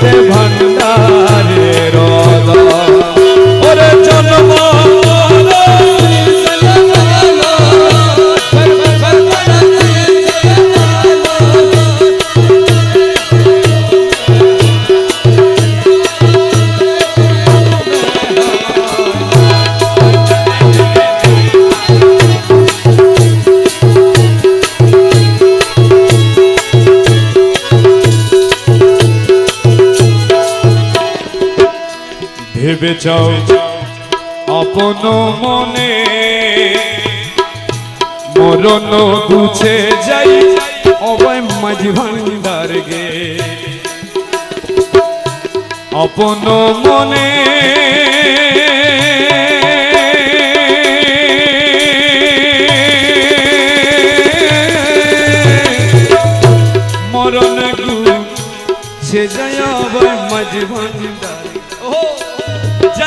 ભંડ ভেবে চাও আপন মনে মরণ গুছে যাই অবয় মাঝি ভান্ডার গে। আপন মনে মরণ গুছে যাই অবয় মাঝি ভান্ডার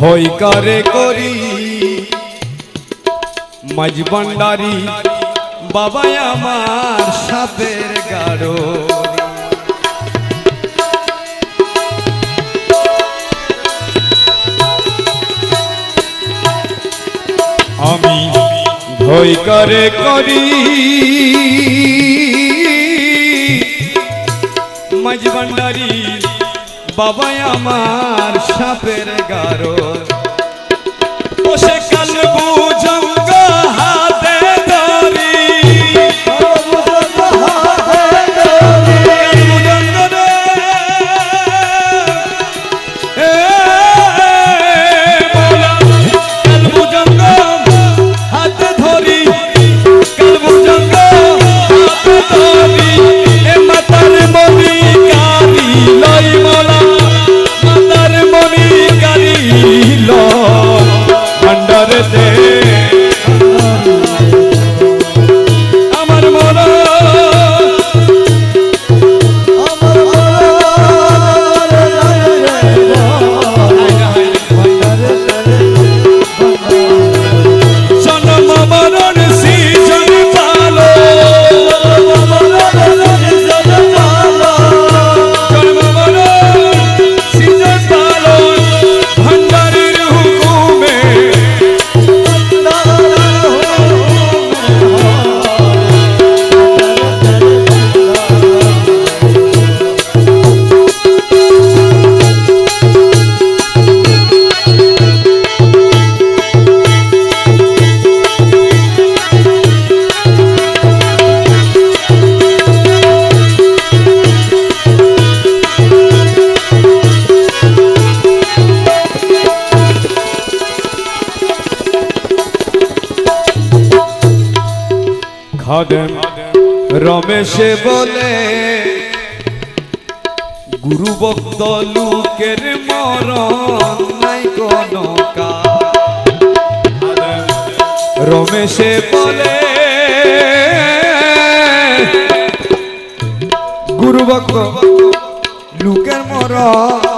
ভয় করে করি। মাঝ ভান্ডারি বাবা আমার সাপের গাড়ো আমি ভয় করে ভান্ডারি বাবা আমার সাপের গারো। সে কাল বুঝঙ্গ খাদেম রমেশে বলে, গুরু ভক্ত লোকের মরণ নাই কোন রমেশে বলে, গুরু ভক্ত লোকের মরণ